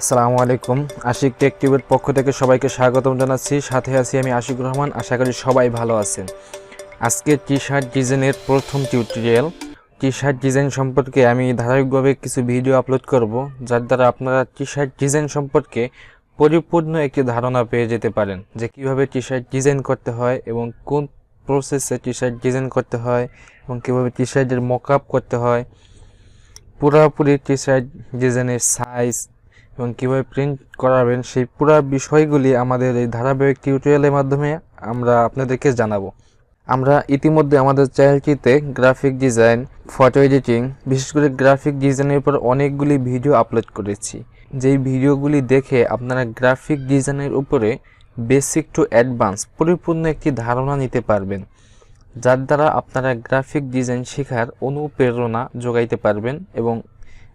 আসসালামু আলাইকুম। আশিক টেক পক্ষ থেকে সবাইকে স্বাগতম জানাচ্ছি। সাথে আছি আমি আশিক রহমান। আশা করি সবাই ভালো আছেন। আজকে টি শার্ট ডিজাইনের প্রথম টিউটোরিয়াল টি শার্ট ডিজাইন সম্পর্কে আমি ধারাবাহিকভাবে কিছু ভিডিও আপলোড করব, যার দ্বারা আপনারা টি শার্ট ডিজাইন সম্পর্কে পরিপূর্ণ একটি ধারণা পেয়ে যেতে পারেন যে কীভাবে টি শার্ট ডিজাইন করতে হয় এবং কোন প্রসেসে টি শার্ট ডিজাইন করতে হয় এবং কীভাবে টি শার্টের মক করতে হয়। পুরোপুরি টি শার্ট ডিজাইনের সাইজ এবং কীভাবে প্রিন্ট করাবেন, সেই পুরো বিষয়গুলি আমাদের এই ধারাবাহিক টিউটোরিয়ালের মাধ্যমে আমরা আপনাদেরকে জানাব। আমরা ইতিমধ্যে আমাদের চ্যানেলটিতে গ্রাফিক ডিজাইন ফটো এডিটিং বিশেষ করে গ্রাফিক ডিজাইনের উপর অনেকগুলি ভিডিও আপলোড করেছি। যেই ভিডিওগুলি দেখে আপনারা গ্রাফিক ডিজাইনের উপরে বেসিক টু অ্যাডভান্স পরিপূর্ণ একটি ধারণা নিতে পারবেন, যার দ্বারা আপনারা গ্রাফিক ডিজাইন শেখার অনুপ্রেরণা যোগাইতে পারবেন এবং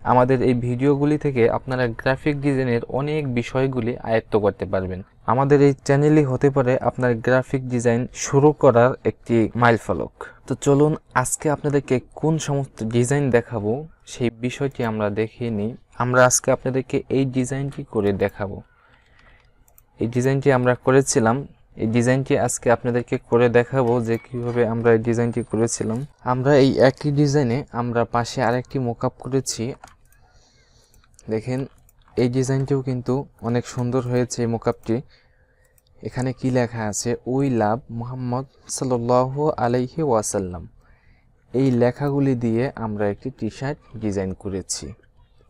আমাদের এই ভিডিওগুলি থেকে আপনারা গ্রাফিক ডিজাইনের অনেক বিষয়গুলি আয়ত্ত করতে পারবেন। আমাদের এই চ্যানেলই হতে পারে আপনার গ্রাফিক ডিজাইন শুরু করার একটি মাইলফলক তো চলুন আজকে আপনাদেরকে কোন সমস্ত ডিজাইন দেখাবো সেই বিষয়টি আমরা দেখিয়ে নিই। আমরা আজকে আপনাদেরকে এই ডিজাইনটি করে দেখাবো। এই ডিজাইনটি আমরা করেছিলাম এই ডিজাইনটি আজকে আপনাদেরকে করে দেখাবো যে কীভাবে আমরা এই ডিজাইনটি করেছিলাম। আমরা এই একই ডিজাইনে আমরা পাশে আরেকটি মোকআপ করেছি। দেখেন, এই ডিজাইনটিও কিন্তু অনেক সুন্দর হয়েছে এই মোকআপটি এখানে কি লেখা আছে? ওই লাভ মোহাম্মদ সাল্লাহ আলাইহি ওয়াসাল্লাম। এই লেখাগুলি দিয়ে আমরা একটি টি শার্ট ডিজাইন করেছি।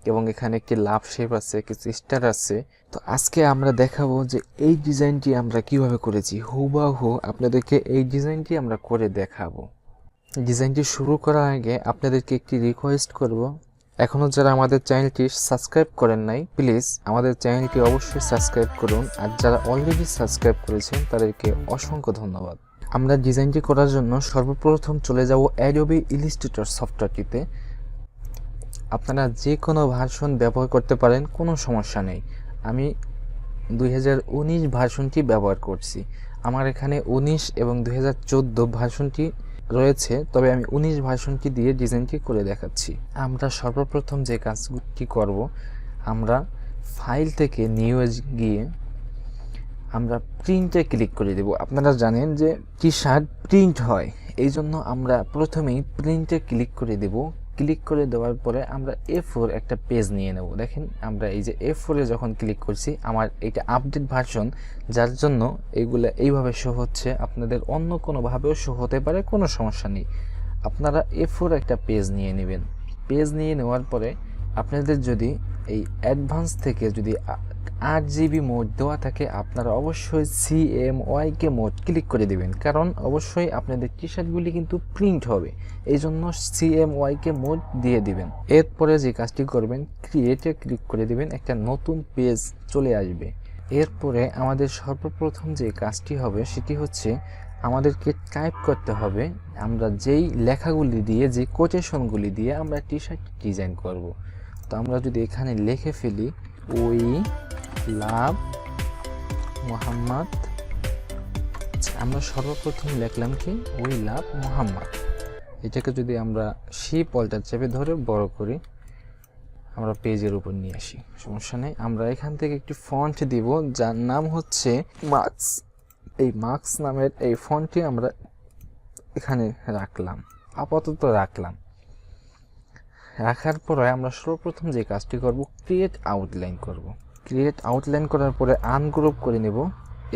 এবং এখানে একটি লাভ শেপ আছে, কিছু স্টার আছে। তো আজকে আমরা দেখাবো যে এই ডিজাইনটি আমরা কীভাবে করেছি। হুবাহু আপনাদেরকে এই ডিজাইনটি আমরা করে দেখাবো। ডিজাইনটি শুরু করার আগে আপনাদেরকে একটি রিকোয়েস্ট করব। এখনও যারা আমাদের চ্যানেলটি সাবস্ক্রাইব করেন নাই প্লিজ আমাদের চ্যানেলটি অবশ্যই সাবস্ক্রাইব করুন। আর যারা অলরেডি সাবস্ক্রাইব করেছেন, তাদেরকে অসংখ্য ধন্যবাদ। আমরা ডিজাইনটি করার জন্য সর্বপ্রথম চলে যাব অ্যাডোবি ইলিস্ট্রেটর সফটওয়্যারটিতে আপনারা যে কোনো ভার্সন ব্যবহার করতে পারেন, কোনো সমস্যা নেই। আমি দু হাজার উনিশ ভার্সনটি ব্যবহার করছি। আমার এখানে উনিশ এবং দু হাজার চোদ্দ ভার্সনটি রয়েছে, তবে আমি উনিশ ভার্সনটি দিয়ে ডিজাইনটি করে দেখাচ্ছি। আমরা সর্বপ্রথম যে কাজটি করব, আমরা ফাইল থেকে নিউজ গিয়ে আমরা প্রিন্টে ক্লিক করে দেব। আপনারা জানেন যে টি শার্ট প্রিন্ট হয় এই জন্য আমরা প্রথমেই প্রিন্টে ক্লিক করে দেব। ক্লিক করে দেওয়ার পরে আমরা এ ফোর একটা পেজ নিয়ে নেব। দেখেন, আমরা এই যে এ ফোরে যখন ক্লিক করছি, আমার এটা আপডেট ভার্সন যার জন্য এইগুলো এইভাবে শো হচ্ছে। আপনাদের অন্য কোনোভাবেও শো হতে পারে, কোনো সমস্যা নেই। আপনারা এ ফোর একটা পেজ নিয়ে নেবেন। পেজ নিয়ে নেওয়ার পরে আপনাদের যদি এই অ্যাডভান্স থেকে যদি আট জিবি মোড দেওয়া থাকে, আপনারা অবশ্যই সি এম ওয়াইকে মোড ক্লিক করে দেবেন। কারণ অবশ্যই আপনাদের টি শার্টগুলি কিন্তু প্রিন্ট হবে এই জন্য সি এম ওয়াইকে মোড দিয়ে দিবেন। এরপরে যে কাজটি করবেন ক্রিয়েটে ক্লিক করে দিবেন, একটা নতুন পেজ চলে আসবে। এরপরে আমাদের সর্বপ্রথম যে কাজটি হবে, সেটি হচ্ছে আমাদেরকে টাইপ করতে হবে, আমরা যেই লেখাগুলি দিয়ে, যে কোটেশনগুলি দিয়ে আমরা টি শার্ট ডিজাইন করব। তো আমরা যদি এখানে লিখে ফেলি, ওই লাভ মোহাম্মদ। আচ্ছা, আমরা সর্বপ্রথম লিখলাম কি? ওই লাভ মোহাম্মদ। এটাকে যদি আমরা শিপ অল্টার চেপে ধরে বড় করি আমরা পেজের উপর নিয়ে আসি। সমস্যা নেই। আমরা এখান থেকে একটি ফন্ট দিব যার নাম হচ্ছে মার্কস। এই মার্কস নামের এই ফন্টটি আমরা এখানে রাখলাম আপাতত রাখলাম। রাখার পরে আমরা সর্বপ্রথম যে কাজটি করব ক্রিয়েট আউটলাইন করব। ক্রিয়েট আউটলাইন করার পরে আনগ্রুপ করে নেব।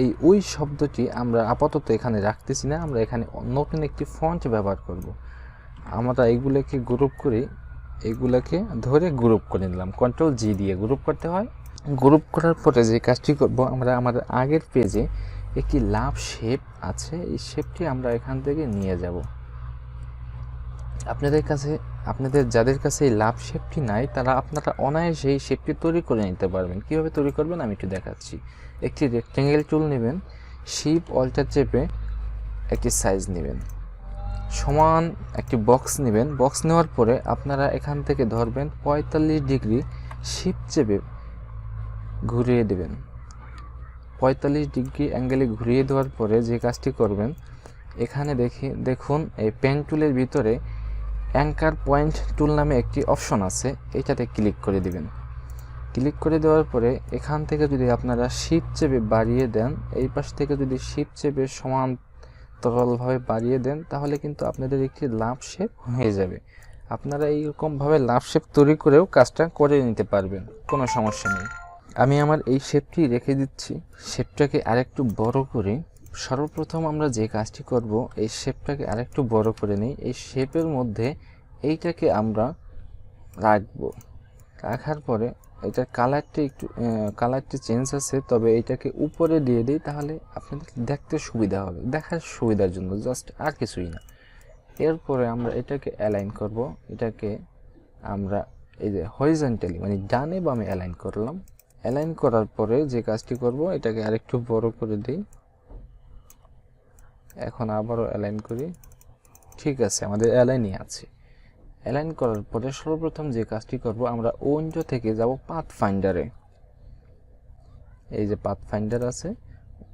এই ওই শব্দটি আমরা আপাতত এখানে রাখতেছি না, আমরা এখানে নতুন একটি ফন্ট ব্যবহার করব। আমরা এইগুলোকে গ্রুপ করি, এগুলোকে ধরে গ্রুপ করে নিলাম। কন্ট্রোল জি দিয়ে গ্রুপ করতে হয়। গ্রুপ করার পরে যে কাজটি করব, আমরা আমাদের আগের পেজে একটি লাভ শেপ আছে, এই শেপটি আমরা এখান থেকে নিয়ে যাব। আপনাদের কাছে, আপনাদের যাদের কাছে এই লাভ শেপটি নাই, তারা আপনারা অনায়াসে এই শেপটি তৈরি করে নিতে পারবেন। কীভাবে তৈরি করবেন আমি একটু দেখাচ্ছি। একটি রেক্টেঙ্গেল টুল নেবেন শিপ অল্টার চেপে একটি সাইজ নেবেন। সমান একটি বক্স নেবেন। বক্স নেওয়ার পরে আপনারা এখান থেকে ধরবেন পঁয়তাল্লিশ ডিগ্রি শিপ চেপে ঘুরিয়ে দেবেন। পঁয়তাল্লিশ ডিগ্রি অ্যাঙ্গেলে ঘুরিয়ে দেওয়ার পরে যে কাজটি করবেন, এখানে দেখি, দেখুন এই পেন টুলের ভিতরে অ্যাঙ্কার পয়েন্ট টুল নামে একটি অপশন আছে, এটাতে ক্লিক করে দিবেন। ক্লিক করে দেওয়ার পরে এখান থেকে যদি আপনারা শিপ চেপে বাড়িয়ে দেন, এই পাশ থেকে যদি শিপ চেপে সমান্তরালভাবে বাড়িয়ে দেন, তাহলে কিন্তু আপনাদের একটি লাভ শেপ হয়ে যাবে। আপনারা এইরকমভাবে লাভ শেপ তৈরি করেও কাজটা করে নিতে পারবেন, কোনো সমস্যা নেই। আমি আমার এই শেপটি রেখে দিচ্ছি। শেপটাকে আরেকটু বড় করে সর্বপ্রথম আমরা যে কাজটি করব, এই শেপটাকে আরেকটু বড় করে নিই। এই শেপের মধ্যে এইটাকে আমরা রাখব। রাখার পরে এটার কালারটি একটু কালারটি চেঞ্জ আছে, তবে এটাকে উপরে দিয়ে দিই, তাহলে আপনাদের দেখতে সুবিধা হবে, দেখার সুবিধার জন্য, জাস্ট আর কিছুই না। এরপরে আমরা এটাকে অ্যালাইন করব, এটাকে আমরা এই যে হরিজেন্টালি মানে ডানে বামে অ্যালাইন করলাম। অ্যালাইন করার পরে যে কাজটি করব, এটাকে আরেকটু বড় করে দিই। এখন আবারও অ্যালাইন করি। ঠিক আছে, আমাদের অ্যালাইনই আছে। অ্যালাইন করার পরে সর্বপ্রথম যে কাজটি করব, আমরা উইন্ডো থেকে যাব পাথ ফাইন্ডারে এই যে পাথ ফাইন্ডার আছে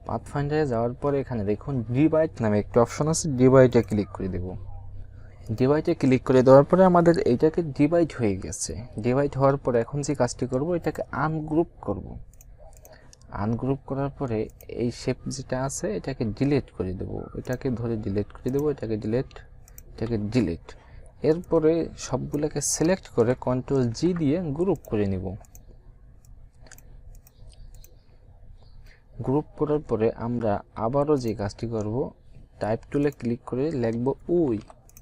পাথ ফাইন্ডারে যাওয়ার পরে এখানে দেখুন ডিভাইড নামে একটা অপশন আছে ডিভাইডে ক্লিক করে দেব। ডিভাইডে ক্লিক করে দেওয়ার পরে আমাদের এইটাকে ডিভাইড হয়ে গেছে। ডিভাইড হওয়ার পরে এখন যে কাজটি করব, এটাকে আনগ্রুপ করব। আনগ্রুপ করার পরে এই শেপ যেটা আছে, এটাকে ডিলিট করে দেব। এটাকে ধরে ডিলেট করে দেব, এটাকে ডিলেট এটাকে ডিলিট এরপরে সবগুলোকে সিলেক্ট করে কন্ট্রোল জি দিয়ে গ্রুপ করে নিব। গ্রুপ করার পরে আমরা আবারও যে কাজটি করব টাইপ টুলে ক্লিক করে লিখব উই।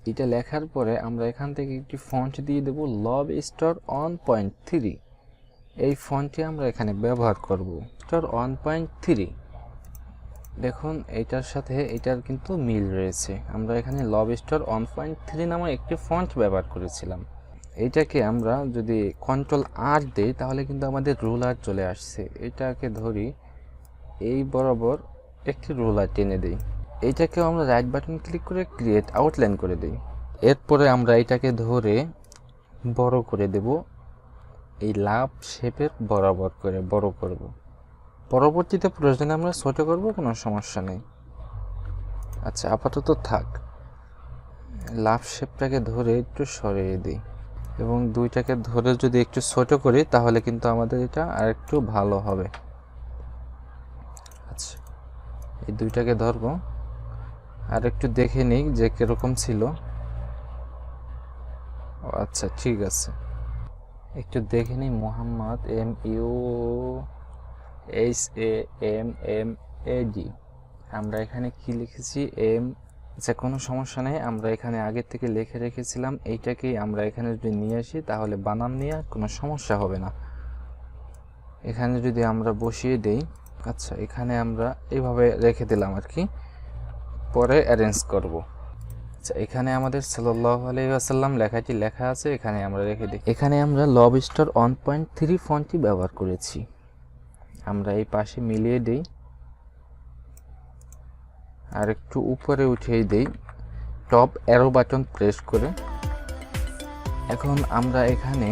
এটা লেখার পরে আমরা এখান থেকে একটি ফন্ট দিয়ে দেব লব স্টার অন পয়েন্ট থ্রি এই ফন্টটি আমরা এখানে ব্যবহার করব। স্টার ওয়ান পয়েন্ট থ্রি দেখুন, এটার সাথে এটার কিন্তু মিল রয়েছে। আমরা এখানে লব স্টার ওয়ান পয়েন্ট থ্রি নামে একটি ফন্ট ব্যবহার করেছিলাম। এইটাকে আমরা যদি কন্ট্রোল আর দেই, তাহলে কিন্তু আমাদের রুলার চলে আসছে। এটাকে ধরি, এই বরাবর একটি রুলার টেনে দিই। এইটাকেও আমরা রাইট বাটন ক্লিক করে ক্রিয়েট আউটলাইন করে দিই। এরপরে আমরা এটাকে ধরে বড় করে দেব। এই লাভ শেপের বরাবর করে, বড় করব। পরবর্তীতে প্রয়োজনে আমরা ছোট করব, কোনো সমস্যা নেই। আচ্ছা আপাতত থাক। লাভ শেপটাকে ধরে একটু সরিয়ে দিই। এবং দুইটাকে ধরে যদি একটু ছোট করি, তাহলে কিন্তু আমাদের এটা আর একটু ভালো হবে। আচ্ছা এই দুইটাকে ধরবো। আর একটু দেখে নিই যে কীরকম ছিল। আচ্ছা ঠিক আছে। একটু দেখে নিই, Mohammad M U H A M M A D. আমরা এখানে কি লিখেছি? এম আচ্ছা কোনো সমস্যা নেই, আমরা এখানে আগের থেকে লিখে রেখেছিলাম, এইটাকেই আমরা এখানে যদি নিয়ে আসি, তাহলে বানান নিয়ে কোনো সমস্যা হবে না। এখানে যদি আমরা বসিয়ে দেই আচ্ছা এখানে আমরা এইভাবে রেখে দিলাম আর কি, পরে অ্যারেঞ্জ করব। আচ্ছা এখানে আমাদের সাল্লাহ আলাইসাল্লাম লেখাটি লেখা আছে, এখানে আমরা রেখে দিই। এখানে আমরা lobster one point three ফন্টটি ব্যবহার করেছি। আমরা এই পাশে মিলিয়ে দিই। আর একটু উপরে উঠিয়ে দিই। টপ অ্যারো বাটন প্রেস করে। এখন আমরা এখানে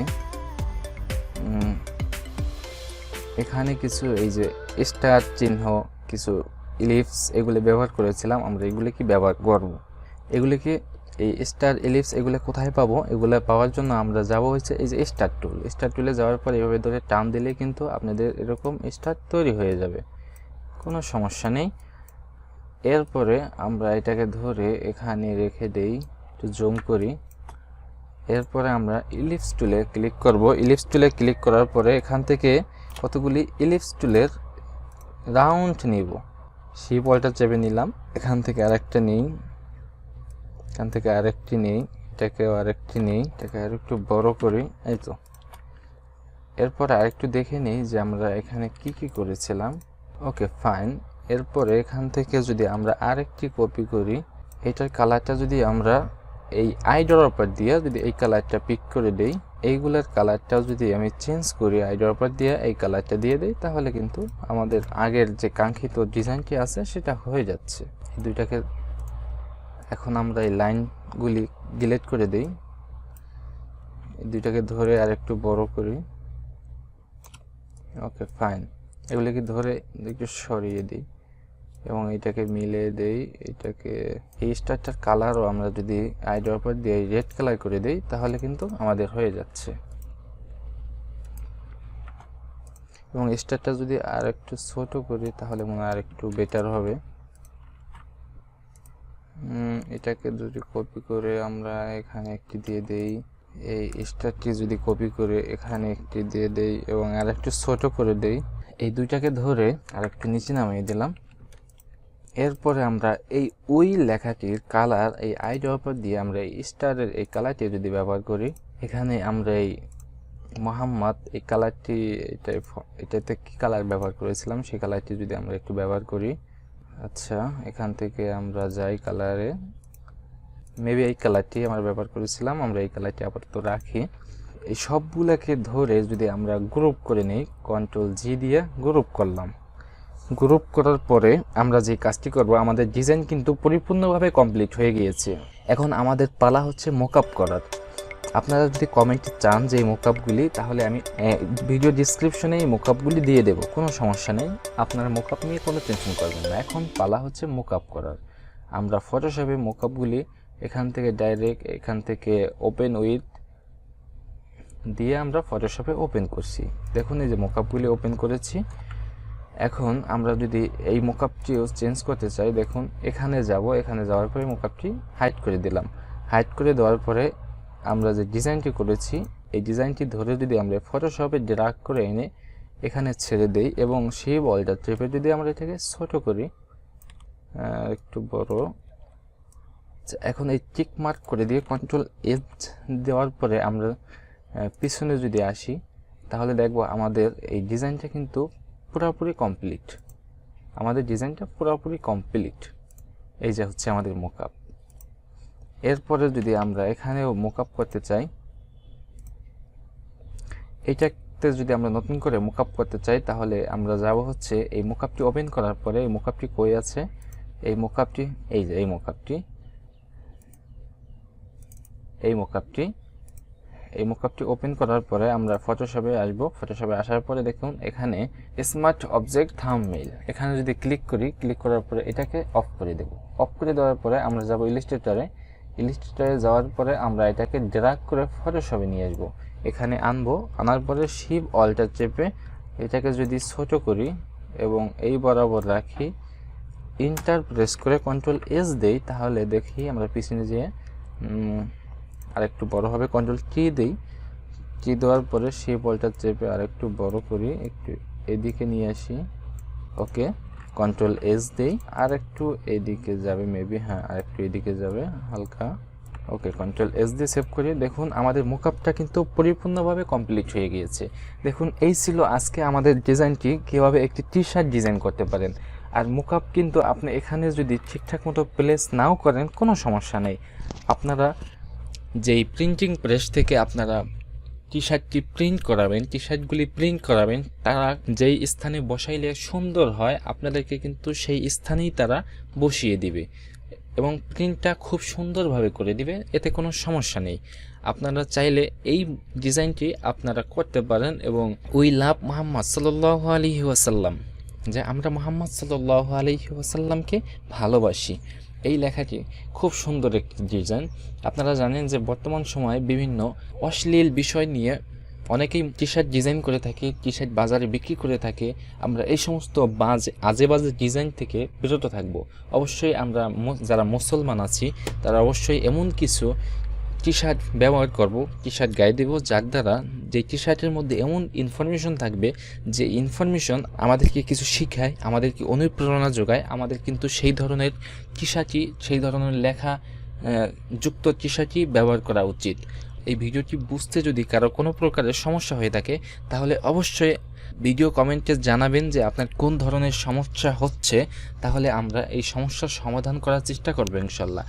এখানে কিছু এই যে স্টার চিহ্ন, কিছু ইলিপস এগুলো ব্যবহার করেছিলাম। আমরা এগুলো কি ব্যবহার করব? এগুলিকে এই স্টার ইলিপস এগুলো কোথায় পাবো? এগুলো পাওয়ার জন্য আমরা যাব হচ্ছে এই যে স্টার টুল স্টার টুলে যাওয়ার পর এভাবে ধরে টান দিলে কিন্তু আপনাদের এরকম স্টার তৈরি হয়ে যাবে। কোনো সমস্যা নেই। এরপরে আমরা এটাকে ধরে এখানে রেখে দেই, একটু জুম করি। এরপরে আমরা ইলিপস টুলে ক্লিক করব। ইলিপস টুলে ক্লিক করার পরে এখান থেকে কতগুলি ইলিপস টুলের রাউন্ড নিব। সেই বলটা চেপে নিলাম। এখান থেকে আরেকটা নিই। এখান থেকে আরেকটি নেই, এটাকেও আরেকটি নেই, এটাকে আরেকটু বড় করি, এই তো। এরপর আরেকটু দেখে নিই যে আমরা এখানে কি কি করেছিলাম। Okay, fine. এরপরে এখান থেকে যদি আমরা আরেকটি কপি করি, এটার কালারটা যদি আমরা এই আই ড্রপার দিয়ে যদি এই কালারটা পিক করে দেই, এইগুলোর কালারটাও যদি আমি চেঞ্জ করি আই ড্রপার দিয়ে এই কালারটা দিয়ে দিই, তাহলে কিন্তু আমাদের আগের যে কাঙ্ক্ষিত ডিজাইনটি আছে সেটা হয়ে যাচ্ছে। দুইটাকে এখন আমরা এই লাইনগুলি ডিলেট করে দিই। দুইটাকে ধরে আর একটু বড় করি। ওকে ফাইন এগুলিকে ধরে একটু সরিয়ে দিই এবং এটাকে মিলে দেই। এটাকে এই স্টারটার কালারও আমরা যদি আই ড্রপার দিয়ে রেড কালার করে দিই, তাহলে কিন্তু আমাদের হয়ে যাচ্ছে। এবং স্টারটা যদি আর একটু ছোট করি, তাহলে মনে হয় আর একটু বেটার হবে। এটাকে যদি কপি করে আমরা এখানে একটি দিয়ে দেই। এই স্টারটি যদি কপি করে এখানে একটি দিয়ে দেই এবং আর একটু ছোট করে দেই। এই দুইটাকে ধরে আর একটু নিচে নামিয়ে দিলাম। এরপরে আমরা এই ওই লেখাটির কালার এই আই ড্রপার দিয়ে আমরা এই স্টারের এই কালারটি যদি ব্যবহার করি, এখানে আমরা এই মোহাম্মদ এই কালারটি এটাই এটাতে কি কালার ব্যবহার করেছিলাম, সেই কালারটি যদি আমরা একটু ব্যবহার করি আচ্ছা এখান থেকে আমরা যাই কালারে মেবি এই কালারটি আমরা ব্যবহার করেছিলাম, আমরা এই কালারটি আপাতত রাখি। এই সবগুলোকে ধরে যদি আমরা গ্রুপ করে নিই কন্ট্রোল জি দিয়ে গ্রুপ করলাম। গ্রুপ করার পরে আমরা যে কাজটি করব, আমাদের ডিজাইন কিন্তু পরিপূর্ণভাবে কমপ্লিট হয়ে গিয়েছে। এখন আমাদের পালা হচ্ছে মোকআপ করার। আপনারা যদি কমেন্টে চান যে এই মোকআপগুলি তাহলে আমি ভিডিও ডিসক্রিপশনে এই মোকআপগুলি দিয়ে দেবো। কোনো সমস্যা নেই। আপনারা মোকআপ নিয়ে কোনো টেনশন করবেন না। এখন পালা হচ্ছে মোকআপ করার। আমরা ফটোশপে মোকআপগুলি এখান থেকে ডাইরেক্ট এখান থেকে ওপেন উইথ দিয়ে আমরা ফটোশপে ওপেন করছি। দেখুন এই যে মোকআপগুলি ওপেন করেছি। এখন আমরা যদি এই মোকআপটিও চেঞ্জ করতে চাই, দেখুন এখানে যাব, এখানে যাওয়ার পরে মোকআপটি হাইড করে দিলাম। হাইড করে দেওয়ার পরে আমরা যে ডিজাইনটি করেছি এই ডিজাইনটি ধরে যদি আমরা ফটোশপে ড্রাগ করে এনে এখানে ছেড়ে দেই এবং সেই বলটা ট্রেপে যদি আমরা এটাকে ছোট করি একটু বড় আচ্ছা, এখন এই টিক মার্ক করে দিয়ে কন্ট্রোল এজ দেওয়ার পরে আমরা পিছনে যদি আসি তাহলে দেখব আমাদের এই ডিজাইনটা কিন্তু পুরোপুরি কমপ্লিট আমাদের ডিজাইনটা পুরোপুরি কমপ্লিট এই যে হচ্ছে আমাদের মোকআপ এরপরে যদি আমরা এখানেও মোকআপ করতে চাই এইটাতে যদি আমরা নতুন করে মোকআপ করতে চাই, তাহলে আমরা যাব হচ্ছে এই মোকআপটি ওপেন করার পরে এই মোকআপটি কই আছে? এই মোকআপটি এই যে এই মোকআপটি এই মোকআপটি এই মোকআপটি ওপেন করার পরে আমরা ফটোশপে আসব। ফটোশপে আসার পরে দেখুন, এখানে স্মার্ট অবজেক্ট থাম্বনেইল এখানে যদি ক্লিক করি ক্লিক করার পরে এটাকে অফ করে দেব। অফ করে দেওয়ার পরে আমরা যাব ইলিস্ট্রেটরে ইলিস্ট্রেটরে যাওয়ার পরে আমরা এটাকে ড্রাগ করে ফটোশপে নিয়ে আসব। এখানে আনব আনার পরে শিপ অলটা চেপে এটাকে যদি ছোট করি এবং এই বরাবর রাখি ইন্টার প্রেস করে কন্ট্রোল এস দেই তাহলে দেখি আমরা পিছনে যেয়ে উম, আর একটু বড় হবে। কন্ট্রোল কি দেই কি দেওয়ার পরে সেই বলটা চেপে আর একটু বড় করি একটু এদিকে নিয়ে আসি। ওকে কন্ট্রোল এস দেই, আর একটু এদিকে যাবে মেবি হ্যাঁ আর একটু এদিকে যাবে, হালকা। ওকে কন্ট্রোল এস দিয়ে সেভ করি দেখুন, আমাদের মোকআপটা কিন্তু পরিপূর্ণভাবে কমপ্লিট হয়ে গিয়েছে। দেখুন, এই ছিল আজকে আমাদের ডিজাইনটি কীভাবে একটি টি শার্ট ডিজাইন করতে পারেন। আর মোকআপ কিন্তু আপনি এখানে যদি ঠিকঠাক মতো প্লেস নাও করেন, কোনো সমস্যা নেই। আপনারা যেই প্রিন্টিং প্রেস থেকে আপনারা টি শার্টটি প্রিন্ট করাবেন টি শার্টগুলি প্রিন্ট করাবেন, তারা যেই স্থানে বসাইলে সুন্দর হয়, আপনাদেরকে কিন্তু সেই স্থানেই তারা বসিয়ে দিবে। এবং প্রিন্টটা খুব সুন্দরভাবে করে দিবে, এতে কোনো সমস্যা নেই। আপনারা চাইলে এই ডিজাইনটি আপনারা করতে পারেন এবং উই লাভ মোহাম্মদ সাল্লাহ আলহি ওয়াসাল্লাম, যে আমরা মোহাম্মদ সাল্লাহ আলহি ওয়াসাল্লামকে ভালোবাসি। এই লেখাটি খুব সুন্দর একটি ডিজাইন। আপনারা জানেন যে বর্তমান সময়ে বিভিন্ন অশ্লীল বিষয় নিয়ে অনেকেই টি শার্ট ডিজাইন করে থাকে টি শার্ট বাজারে বিক্রি করে থাকে। আমরা এই সমস্ত বাজে আজে বাজে ডিজাইন থেকে বিরত থাকব। অবশ্যই আমরা যারা মুসলমান আছি, তারা অবশ্যই এমন কিছু টি শার্ট ব্যবহার করব টি শার্ট গায়ে দেবো, যার দ্বারা যে টি শার্টের মধ্যে এমন ইনফরমেশন থাকবে যে ইনফরমেশন আমাদেরকে কিছু শিখায়, আমাদেরকে অনুপ্রেরণা যোগায়, আমাদের কিন্তু সেই ধরনের টি সেই ধরনের লেখা যুক্ত টি ব্যবহার করা উচিত। এই ভিডিওটি বুঝতে যদি কারও কোনো প্রকারের সমস্যা হয়ে থাকে, তাহলে অবশ্যই ভিডিও কমেন্টে জানাবেন যে আপনার কোন ধরনের সমস্যা হচ্ছে, তাহলে আমরা এই সমস্যার সমাধান করার চেষ্টা করব ইনশাল্লাহ।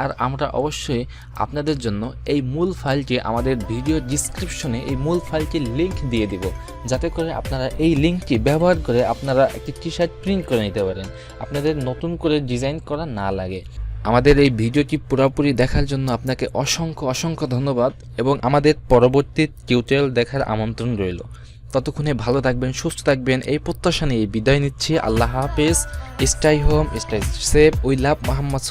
আর আমরা অবশ্যই আপনাদের জন্য এই মূল ফাইলটি আমাদের ভিডিও ডিসক্রিপশনে এই মূল ফাইলটির লিংক দিয়ে দিব। যাতে করে আপনারা এই লিঙ্কটি ব্যবহার করে আপনারা একটি টি শার্ট প্রিন্ট করে নিতে পারেন। আপনাদের নতুন করে ডিজাইন করা না লাগে। আমাদের এই ভিডিওটি পুরোপুরি দেখার জন্য আপনাকে অসংখ্য অসংখ্য ধন্যবাদ এবং আমাদের পরবর্তী টিউটোরিয়াল দেখার আমন্ত্রণ রইল। ততক্ষণে ভালো থাকবেন, সুস্থ থাকবেন। এই প্রত্যাশা নিয়ে বিদায় নিচ্ছি। আল্লাহ হাফেজ। Stay home stay safe we love Muhammad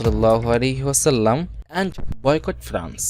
ওয়াসাল্লাম অ্যান্ড বয়কট ফ্রান্স